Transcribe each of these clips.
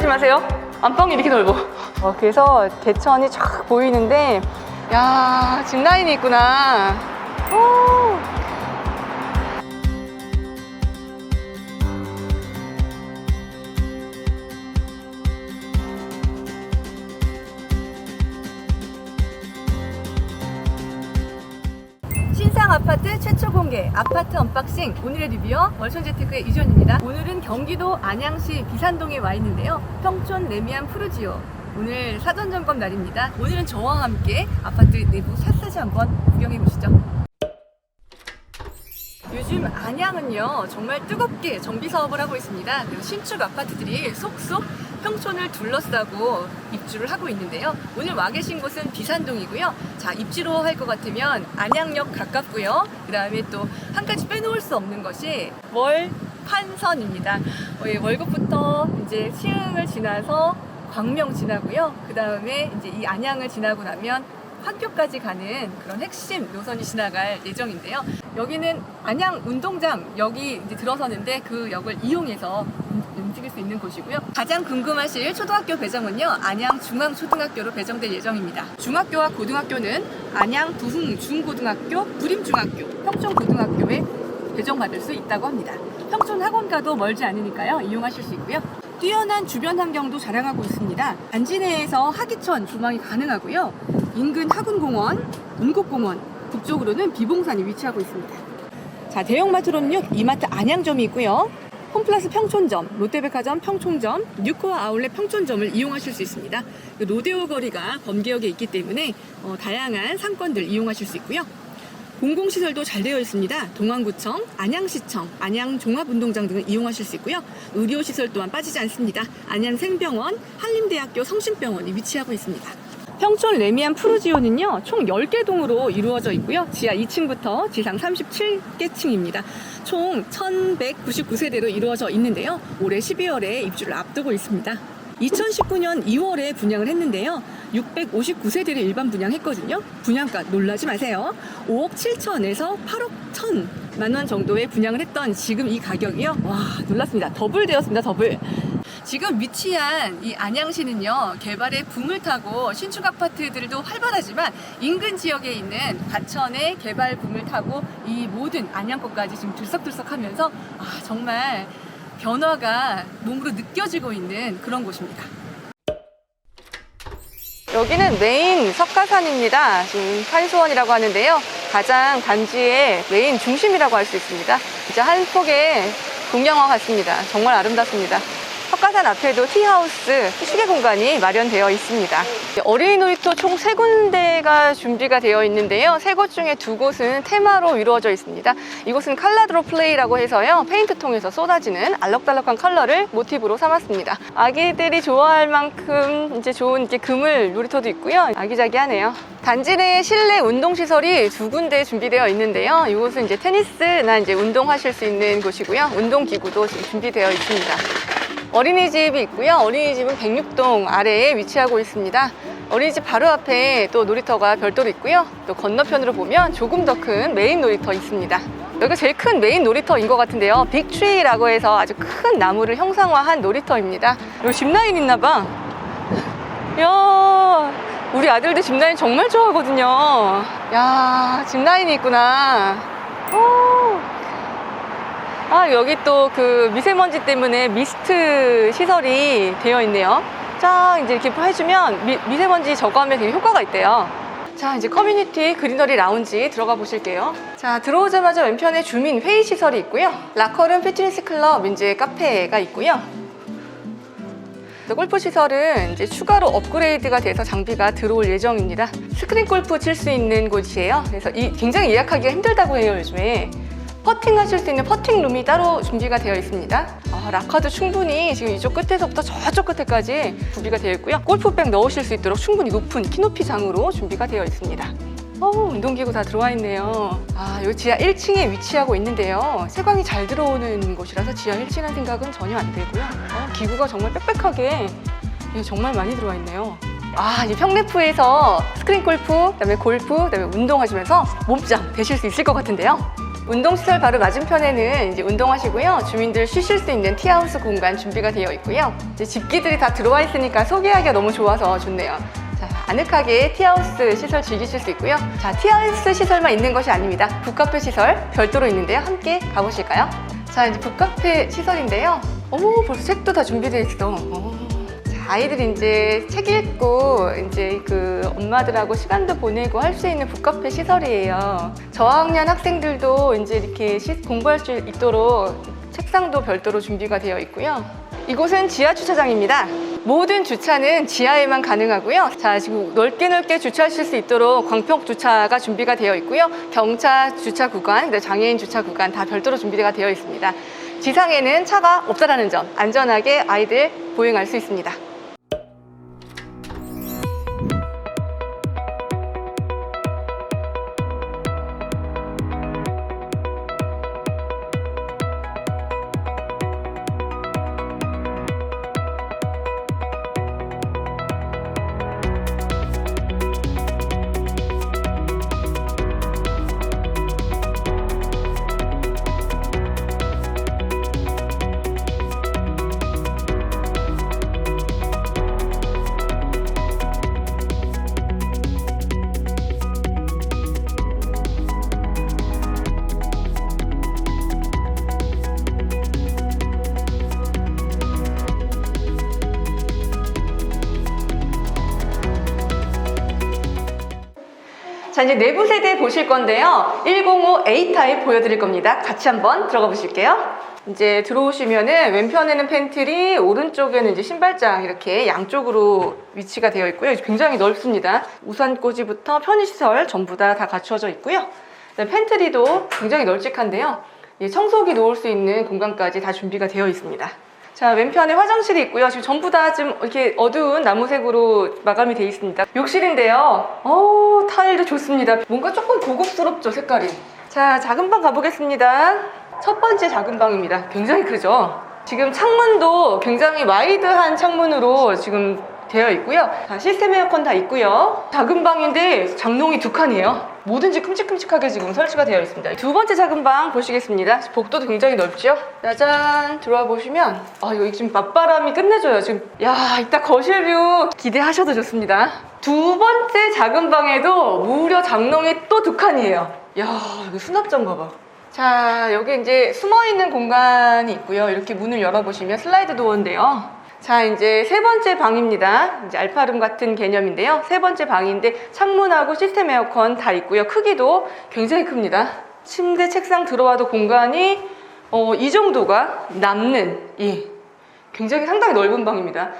놀라지 마세요. 안방이 이렇게 넓어. 어, 그래서 대천이 쫙 보이는데, 야, 짚라인이 있구나. 오. 신상 아파트 최초 공개 아파트 언박싱 오늘의 리뷰어 월천재테크의 이전입니다. 오늘은 경기도 안양시 비산동에 와 있는데요. 평촌 레미안 푸르지오 오늘 사전 점검 날입니다. 오늘은 저와 함께 아파트 내부 샅샅이 한번 구경해 보시죠. 요즘 안양은요 정말 뜨겁게 정비 사업을 하고 있습니다. 그리고 신축 아파트들이 속속 평촌을 둘러싸고 입주를 하고 있는데요. 오늘 와 계신 곳은 비산동이고요. 자 입지로 할 것 같으면 안양역 가깝고요. 그 다음에 또 한 가지 빼놓을 수 없는 것이 월 판선입니다. 어, 예, 월급부터 이제 시흥을 지나서 광명 지나고요. 그 다음에 이제 이 안양을 지나고 나면 학교까지 가는 그런 핵심 노선이 지나갈 예정인데요. 여기는 안양 운동장 역이 이제 들어서는데 그 역을 이용해서 움- 움직일 수 있는 곳이고요. 가장 궁금하실 초등학교 배정은요. 안양 중앙초등학교로 배정될 예정입니다. 중학교와 고등학교는 안양 부흥 중고등학교, 부림중학교, 평촌고등학교에 배정받을 수 있다고 합니다. 평촌 학원가도 멀지 않으니까요. 이용하실 수 있고요. 뛰어난 주변 환경도 자랑하고 있습니다. 단지 내에서 하기천 조망이 가능하고요. 인근 하군공원, 운곡공원, 북쪽으로는 비봉산이 위치하고 있습니다. 자, 대형마트로는요, 이마트 안양점이 있고요. 홈플러스 평촌점, 롯데백화점 평촌점, 뉴코아 아울렛 평촌점을 이용하실 수 있습니다. 그 로데오 거리가 범계역에 있기 때문에 어, 다양한 상권들 이용하실 수 있고요. 공공시설도 잘 되어 있습니다. 동안구청, 안양시청, 안양종합운동장 등을 이용하실 수 있고요. 의료시설 또한 빠지지 않습니다. 안양생병원, 한림대학교 성심병원이 위치하고 있습니다. 평촌 레미안 푸르지오는요, 총 10개 동으로 이루어져 있고요. 지하 2층부터 지상 37개 층입니다. 총 1199세대로 이루어져 있는데요. 올해 12월에 입주를 앞두고 있습니다. 2019년 2월에 분양을 했는데요. 659세대를 일반 분양했거든요. 분양가 놀라지 마세요. 5억 7천에서 8억 1천만 원 정도에 분양을 했던 지금 이 가격이요. 와, 놀랐습니다. 더블 되었습니다. 더블. 지금 위치한 이 안양시는요 개발의 붐을 타고 신축 아파트들도 활발하지만 인근 지역에 있는 과천의 개발 붐을 타고 이 모든 안양권까지 지금 들썩들썩 하면서 아 정말 변화가 몸으로 느껴지고 있는 그런 곳입니다. 여기는 메인 석가산입니다. 지금 판수원이라고 하는데요. 가장 단지의 메인 중심이라고 할 수 있습니다. 진짜 한 폭의 동양화 같습니다. 정말 아름답습니다. 석가산 앞에도 티하우스 시계 공간이 마련되어 있습니다. 어린이 놀이터 총 세 군데가 준비가 되어 있는데요. 세 곳 중에 두 곳은 테마로 이루어져 있습니다. 이곳은 칼라드로 플레이라고 해서요. 페인트 통에서 쏟아지는 알록달록한 컬러를 모티브로 삼았습니다. 아기들이 좋아할 만큼 이제 좋은 이렇게 그물 놀이터도 있고요. 아기자기하네요. 단지 내에 실내 운동 시설이 두 군데 준비되어 있는데요. 이곳은 이제 테니스나 이제 운동하실 수 있는 곳이고요. 운동 기구도 지금 준비되어 있습니다. 어린이집이 있고요. 어린이집은 106동 아래에 위치하고 있습니다. 어린이집 바로 앞에 또 놀이터가 별도로 있고요. 또 건너편으로 보면 조금 더 큰 메인 놀이터 있습니다. 여기가 제일 큰 메인 놀이터인 것 같은데요. 빅트리라고 해서 아주 큰 나무를 형상화한 놀이터입니다. 여기 짚라인 있나 봐. 이야, 우리 아들들 짚라인 정말 좋아하거든요. 야, 짚라인이 있구나. 오. 아, 여기 또 그 미세먼지 때문에 미스트 시설이 되어 있네요. 쫙 이제 이렇게 해주면 미, 미세먼지 저감에 되게 효과가 있대요. 자, 이제 커뮤니티 그리너리 라운지 들어가 보실게요. 자, 들어오자마자 왼편에 주민 회의 시설이 있고요. 라커룸 피트니스 클럽, 이제 카페가 있고요. 또 골프 시설은 이제 추가로 업그레이드가 돼서 장비가 들어올 예정입니다. 스크린 골프 칠 수 있는 곳이에요. 그래서 이 굉장히 예약하기가 힘들다고 해요, 요즘에. 퍼팅 하실 수 있는 퍼팅 룸이 따로 준비가 되어 있습니다. 아, 라카도 충분히 지금 이쪽 끝에서부터 저쪽 끝에까지 구비가 되어 있고요. 골프백 넣으실 수 있도록 충분히 높은 키높이 장으로 준비가 되어 있습니다. 어우, 운동기구 다 들어와 있네요. 아, 여기 지하 1층에 위치하고 있는데요. 세광이 잘 들어오는 곳이라서 지하 1층 한 생각은 전혀 안 되고요. 어, 기구가 정말 빽빽하게 예, 정말 많이 들어와 있네요. 아, 이 평래프에서 스크린 골프, 그다음에 골프, 그다음에 운동하시면서 몸짱 되실 수 있을 것 같은데요. 운동시설 바로 맞은편에는 이제 운동하시고요. 주민들 쉬실 수 있는 티하우스 공간 준비가 되어 있고요. 이제 집기들이 다 들어와 있으니까 소개하기가 너무 좋아서 좋네요. 자, 아늑하게 티하우스 시설 즐기실 수 있고요. 자, 티하우스 시설만 있는 것이 아닙니다. 북카페 시설 별도로 있는데요. 함께 가보실까요? 자, 이제 북카페 시설인데요. 어머, 벌써 책도 다 준비되어 있어. 어. 자, 아이들이 이제 책 읽고 이제 그 엄마들하고 시간도 보내고 할 수 있는 북카페 시설이에요. 저학년 학생들도 이제 이렇게 시- 공부할 수 있도록 책상도 별도로 준비가 되어 있고요. 이곳은 지하 주차장입니다. 모든 주차는 지하에만 가능하고요. 자, 지금 넓게 넓게 주차하실 수 있도록 광폭 주차가 준비가 되어 있고요. 경차 주차 구간, 장애인 주차 구간 다 별도로 준비가 되어 있습니다. 지상에는 차가 없다라는 점, 안전하게 아이들 보행할 수 있습니다. 자, 이제 내부 세대 보실 건데요. 105 A 타입 보여드릴 겁니다. 같이 한번 들어가 보실게요. 이제 들어오시면은 왼편에는 팬트리, 오른쪽에는 이제 신발장 이렇게 양쪽으로 위치가 되어 있고요. 굉장히 넓습니다. 우산 꽂이부터 편의시설 전부 다 다 갖추어져 있고요. 팬트리도 굉장히 널찍한데요. 이 청소기 놓을 수 있는 공간까지 다 준비가 되어 있습니다. 자, 왼편에 화장실이 있고요. 지금 전부 다 좀 이렇게 어두운 나무색으로 마감이 되어 있습니다. 욕실인데요. 어 타일도 좋습니다. 뭔가 조금 고급스럽죠, 색깔이. 자, 작은 방 가보겠습니다. 첫 번째 작은 방입니다. 굉장히 크죠? 지금 창문도 굉장히 와이드한 창문으로 지금 되어 있고요. 자, 시스템 에어컨 다 있고요. 작은 방인데 장롱이 두 칸이에요. 뭐든지 큼직큼직하게 지금 설치가 되어 있습니다. 두 번째 작은 방 보시겠습니다. 복도도 굉장히 넓죠? 짜잔 들어와 보시면 아 여기 지금 맞바람이 끝내줘요. 지금 야 이따 거실 뷰 기대하셔도 좋습니다. 두 번째 작은 방에도 무려 장롱이 또 두 칸이에요. 야 여기 수납장 봐봐. 자 여기 이제 숨어 있는 공간이 있고요. 이렇게 문을 열어보시면 슬라이드 도어인데요. 자, 이제 세 번째 방입니다. 이제 알파룸 같은 개념인데요. 세 번째 방인데 창문하고 시스템 에어컨 다 있고요. 크기도 굉장히 큽니다. 침대, 책상 들어와도 공간이 어, 이 정도가 남는 이 굉장히 상당히 넓은 방입니다.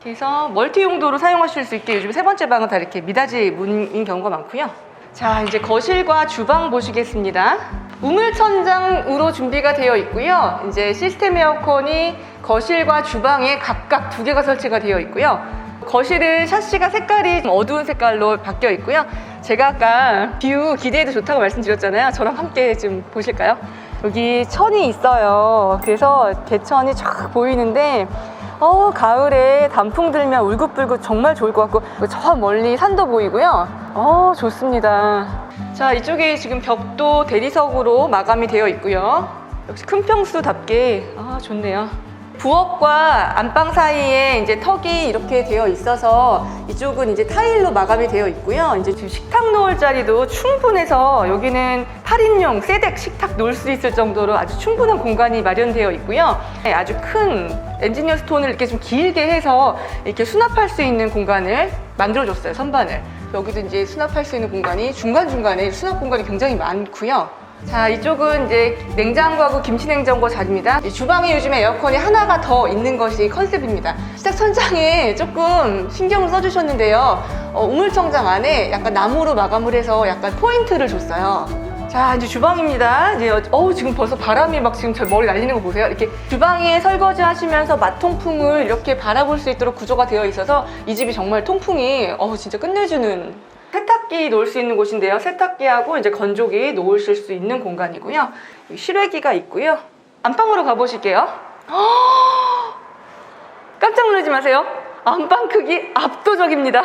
그래서 멀티 용도로 사용하실 수 있게 요즘 세 번째 방은 다 이렇게 미닫이 문인 경우가 많고요. 자, 이제 거실과 주방 보시겠습니다. 우물천장으로 준비가 되어 있고요. 이제 시스템 에어컨이 거실과 주방에 각각 두 개가 설치가 되어 있고요. 거실은 샤시가 색깔이 좀 어두운 색깔로 바뀌어 있고요. 제가 아까 뷰 기대해도 좋다고 말씀드렸잖아요. 저랑 함께 좀 보실까요? 여기 천이 있어요. 그래서 대천이 쫙 보이는데 어, 가을에 단풍 들면 울긋불긋 정말 좋을 것 같고 저 멀리 산도 보이고요. 어, 좋습니다. 자, 이쪽에 지금 벽도 대리석으로 마감이 되어 있고요. 역시 큰 평수답게 아, 좋네요. 부엌과 안방 사이에 이제 턱이 이렇게 되어 있어서 이쪽은 이제 타일로 마감이 되어 있고요. 이제 지금 식탁 놓을 자리도 충분해서 여기는 8인용 세덱 식탁 놓을 수 있을 정도로 아주 충분한 공간이 마련되어 있고요. 네, 아주 큰 엔지니어 스톤을 이렇게 좀 길게 해서 이렇게 수납할 수 있는 공간을 만들어줬어요. 선반을. 여기도 이제 수납할 수 있는 공간이 중간중간에 수납 공간이 굉장히 많고요. 자, 이쪽은 이제 냉장고하고 김치냉장고 자리입니다. 이 주방에 요즘에 에어컨이 하나가 더 있는 것이 컨셉입니다. 시작 천장에 조금 신경을 써주셨는데요. 어, 우물청장 안에 약간 나무로 마감을 해서 약간 포인트를 줬어요. 자, 이제 주방입니다. 이제 어, 어우, 지금 벌써 바람이 막 지금 저 머리 날리는 거 보세요. 이렇게 주방에 설거지 하시면서 맛통풍을 이렇게 바라볼 수 있도록 구조가 되어 있어서 이 집이 정말 통풍이 어우, 진짜 끝내주는 세탁기 놓을 수 있는 곳인데요. 세탁기하고 이제 건조기 놓으실 수 있는 공간이고요. 실외기가 있고요. 안방으로 가보실게요. 깜짝 놀라지 마세요. 안방 크기 압도적입니다.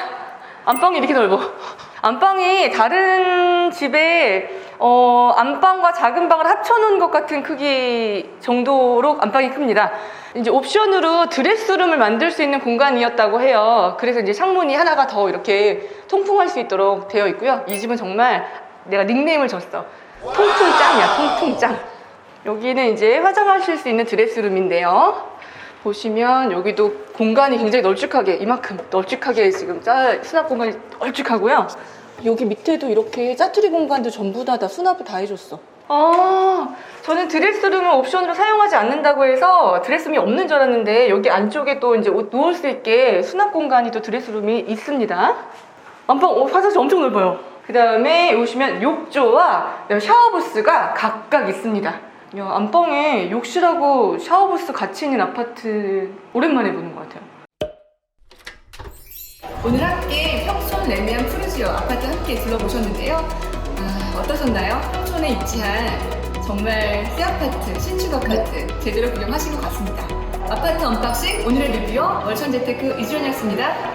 안방이 이렇게 넓어. 안방이 다른 집에 어, 안방과 작은 방을 합쳐놓은 것 같은 크기 정도로 안방이 큽니다. 이제 옵션으로 드레스룸을 만들 수 있는 공간이었다고 해요. 그래서 이제 창문이 하나가 더 이렇게 통풍할 수 있도록 되어 있고요. 이 집은 정말 내가 닉네임을 줬어. 통통짱이야, 통통짱. 여기는 이제 화장하실 수 있는 드레스룸인데요. 보시면 여기도 공간이 굉장히 널찍하게 이만큼 널찍하게 지금 짜 수납 공간이 널찍하고요. 여기 밑에도 이렇게 짜투리 공간도 전부 다, 다 수납을 다 해줬어. 아, 저는 드레스룸을 옵션으로 사용하지 않는다고 해서 드레스룸이 없는 줄 알았는데 여기 안쪽에 또 이제 옷 누울 수 있게 수납 공간이 또 드레스룸이 있습니다. 안방 어, 화장실 엄청 넓어요. 그 다음에 오시면 욕조와 샤워부스가 각각 있습니다. 야, 안방에 욕실하고 샤워부스 같이 있는 아파트 오랜만에 보는 것 같아요. 오늘 함께 평촌 레미안 푸르지오 아파트 함께 둘러보셨는데요. 아, 어떠셨나요? 평촌에 위치한 정말 새 아파트, 신축 아파트 제대로 구경하신 것 같습니다. 아파트 언박싱 오늘의 리뷰어 월천재테크 이주연이었습니다.